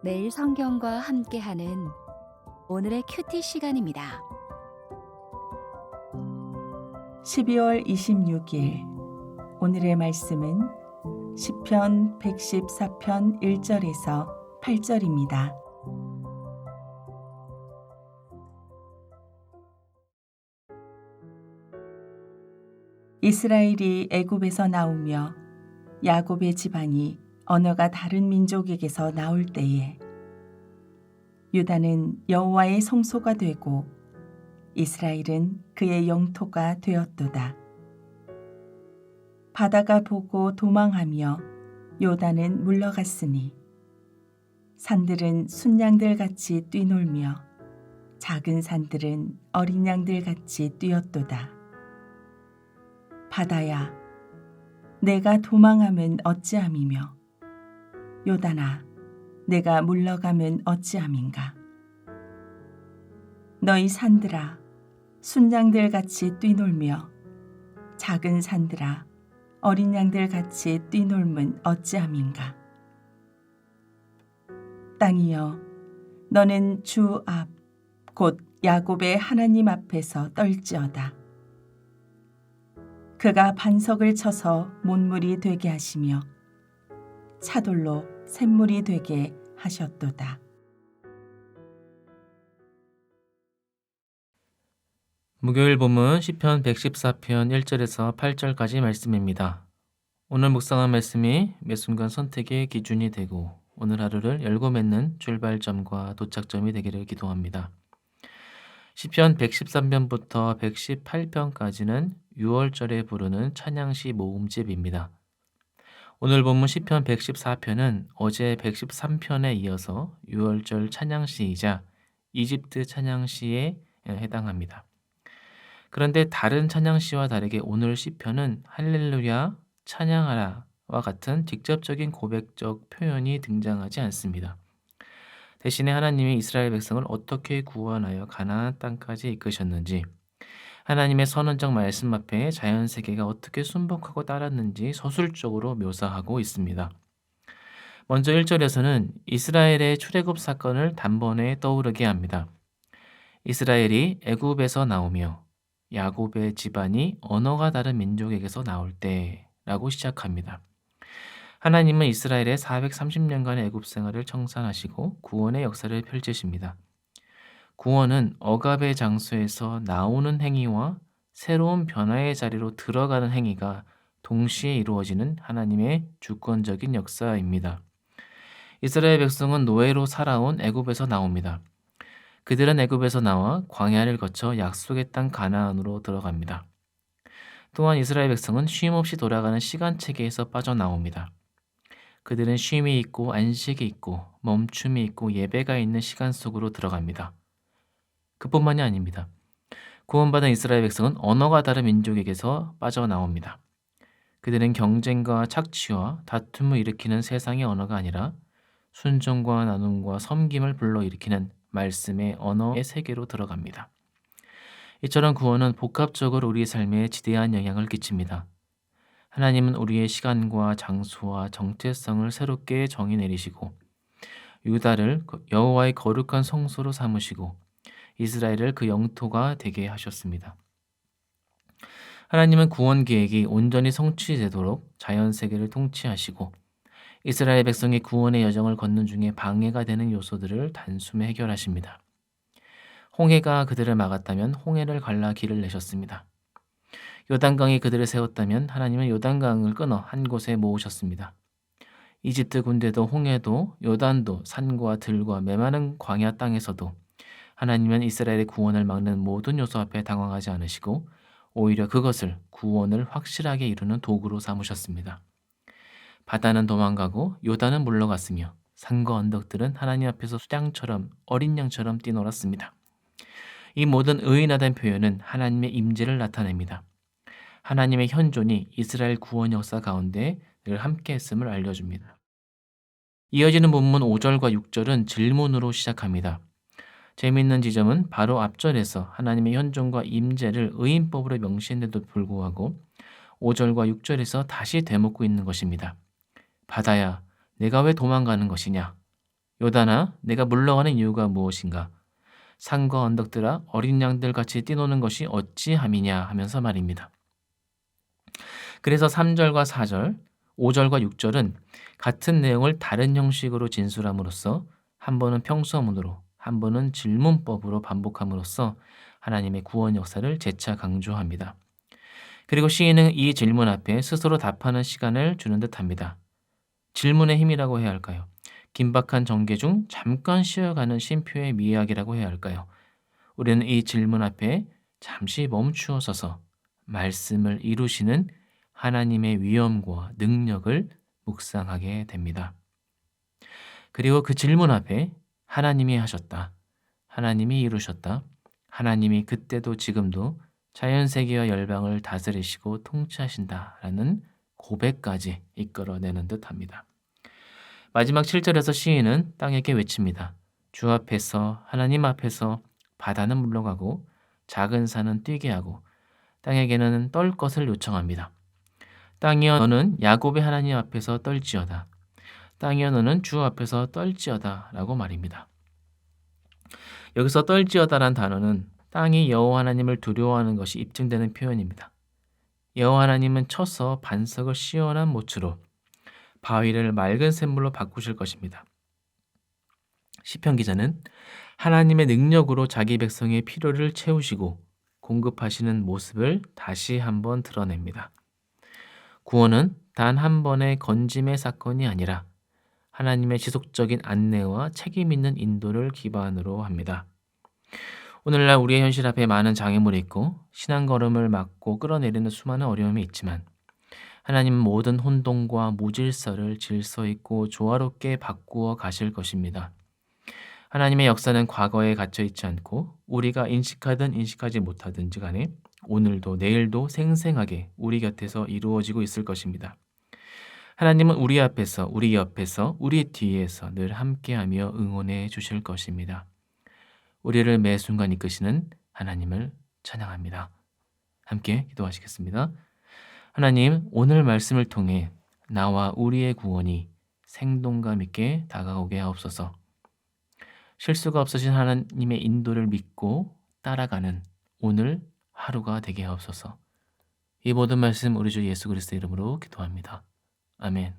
매일 성경과 함께하는 오늘의 큐티 시간입니다. 12월 26일 오늘의 말씀은 시편 114편 1절에서 8절입니다. 이스라엘이 애굽에서 나오며 야곱의 집안이 언어가 다른 민족에게서 나올 때에 유다는 여호와의 성소가 되고 이스라엘은 그의 영토가 되었도다. 바다가 보고 도망하며 요단은 물러갔으니 산들은 순양들 같이 뛰놀며 작은 산들은 어린 양들 같이 뛰었도다. 바다야, 내가 도망하면 어찌함이며 요단아, 내가 물러가면 어찌함인가. 너희 산들아, 순양들 같이 뛰놀며 작은 산들아, 어린 양들 같이 뛰놀면 어찌함인가. 땅이여, 너는 주 앞, 곧 야곱의 하나님 앞에서 떨지어다. 그가 반석을 쳐서 못물이 되게 하시며 차돌로 샘물이 되게 하셨도다. 목요일 본문 시편 114편 1절에서 8절까지 말씀입니다. 오늘 묵상한 말씀이 매 순간 선택의 기준이 되고 오늘 하루를 열고 맺는 출발점과 도착점이 되기를 기도합니다. 시편 113편부터 118편까지는 6월절에 부르는 찬양시 모음집입니다. 오늘 본문 시편 114편은 어제 113편에 이어서 6월절 찬양시이자 이집트 찬양시에 해당합니다. 그런데 다른 찬양시와 다르게 오늘 시편은 할렐루야, 찬양하라와 같은 직접적인 고백적 표현이 등장하지 않습니다. 대신에 하나님이 이스라엘 백성을 어떻게 구원하여 가나안 땅까지 이끄셨는지, 하나님의 선언적 말씀 앞에 자연 세계가 어떻게 순복하고 따랐는지 서술적으로 묘사하고 있습니다. 먼저 1절에서는 이스라엘의 출애굽 사건을 단번에 떠오르게 합니다. 이스라엘이 애굽에서 나오며 야곱의 집안이 언어가 다른 민족에게서 나올 때라고 시작합니다. 하나님은 이스라엘의 430년간의 애굽 생활을 청산하시고 구원의 역사를 펼치십니다. 구원은 억압의 장소에서 나오는 행위와 새로운 변화의 자리로 들어가는 행위가 동시에 이루어지는 하나님의 주권적인 역사입니다. 이스라엘 백성은 노예로 살아온 애굽에서 나옵니다. 그들은 애굽에서 나와 광야를 거쳐 약속의 땅 가나안으로 들어갑니다. 또한 이스라엘 백성은 쉼 없이 돌아가는 시간 체계에서 빠져나옵니다. 그들은 쉼이 있고 안식이 있고 멈춤이 있고 예배가 있는 시간 속으로 들어갑니다. 그뿐만이 아닙니다. 구원받은 이스라엘 백성은 언어가 다른 민족에게서 빠져나옵니다. 그들은 경쟁과 착취와 다툼을 일으키는 세상의 언어가 아니라 순종과 나눔과 섬김을 불러일으키는 말씀의 언어의 세계로 들어갑니다. 이처럼 구원은 복합적으로 우리의 삶에 지대한 영향을 끼칩니다. 하나님은 우리의 시간과 장소와 정체성을 새롭게 정의 내리시고 유다를 여호와의 거룩한 성소로 삼으시고 이스라엘을 그 영토가 되게 하셨습니다. 하나님은 구원 계획이 온전히 성취되도록 자연 세계를 통치하시고 이스라엘 백성의 구원의 여정을 걷는 중에 방해가 되는 요소들을 단숨에 해결하십니다. 홍해가 그들을 막았다면 홍해를 갈라 길을 내셨습니다. 요단강이 그들을 세웠다면 하나님은 요단강을 끊어 한 곳에 모으셨습니다. 이집트 군대도 홍해도 요단도 산과 들과 메마른 광야 땅에서도 하나님은 이스라엘의 구원을 막는 모든 요소 앞에 당황하지 않으시고 오히려 그것을 구원을 확실하게 이루는 도구로 삼으셨습니다. 바다는 도망가고 요단은 물러갔으며 산과 언덕들은 하나님 앞에서 수장처럼 어린 양처럼 뛰놀았습니다. 이 모든 의인하다는 표현은 하나님의 임재를 나타냅니다. 하나님의 현존이 이스라엘 구원 역사 가운데 늘 함께 했음을 알려줍니다. 이어지는 본문 5절과 6절은 질문으로 시작합니다. 재미있는 지점은 바로 앞절에서 하나님의 현존과 임재를 의인법으로 명시했는데도 불구하고 5절과 6절에서 다시 되묻고 있는 것입니다. 바다야, 내가 왜 도망가는 것이냐? 요단아, 내가 물러가는 이유가 무엇인가? 산과 언덕들아 어린 양들 같이 뛰노는 것이 어찌함이냐 하면서 말입니다. 그래서 3절과 4절, 5절과 6절은 같은 내용을 다른 형식으로 진술함으로써 한 번은 평서문으로 한 번은 질문법으로 반복함으로써 하나님의 구원 역사를 재차 강조합니다. 그리고 시인은 이 질문 앞에 스스로 답하는 시간을 주는 듯 합니다. 질문의 힘이라고 해야 할까요? 긴박한 전개 중 잠깐 쉬어가는 쉼표의 미학이라고 해야 할까요? 우리는 이 질문 앞에 잠시 멈추어 서서 말씀을 이루시는 하나님의 위엄과 능력을 묵상하게 됩니다. 그리고 그 질문 앞에 하나님이 하셨다. 하나님이 이루셨다. 하나님이 그때도 지금도 자연세계와 열방을 다스리시고 통치하신다라는 고백까지 이끌어내는 듯 합니다. 마지막 7절에서 시인은 땅에게 외칩니다. 주 앞에서 하나님 앞에서 바다는 물러가고 작은 산은 뛰게 하고 땅에게는 떨 것을 요청합니다. 땅이여 너는 야곱의 하나님 앞에서 떨지어다. 땅이여 너는 주 앞에서 떨지어다 라고 말입니다. 여기서 떨지어다란 단어는 땅이 여호와 하나님을 두려워하는 것이 입증되는 표현입니다. 여호와 하나님은 쳐서 반석을 시원한 모추로 바위를 맑은 샘물로 바꾸실 것입니다. 시편 기자는 하나님의 능력으로 자기 백성의 필요를 채우시고 공급하시는 모습을 다시 한번 드러냅니다. 구원은 단 한 번의 건짐의 사건이 아니라 하나님의 지속적인 안내와 책임 있는 인도를 기반으로 합니다. 오늘날 우리의 현실 앞에 많은 장애물이 있고 신앙 걸음을 막고 끌어내리는 수많은 어려움이 있지만 하나님은 모든 혼동과 무질서를 질서 있고 조화롭게 바꾸어 가실 것입니다. 하나님의 역사는 과거에 갇혀 있지 않고 우리가 인식하든 인식하지 못하든지 간에 오늘도 내일도 생생하게 우리 곁에서 이루어지고 있을 것입니다. 하나님은 우리 앞에서, 우리 옆에서, 우리 뒤에서 늘 함께하며 응원해 주실 것입니다. 우리를 매 순간 이끄시는 하나님을 찬양합니다. 함께 기도하시겠습니다. 하나님, 오늘 말씀을 통해 나와 우리의 구원이 생동감 있게 다가오게 하옵소서. 실수가 없으신 하나님의 인도를 믿고 따라가는 오늘 하루가 되게 하옵소서. 이 모든 말씀 우리 주 예수 그리스도 이름으로 기도합니다. 아멘.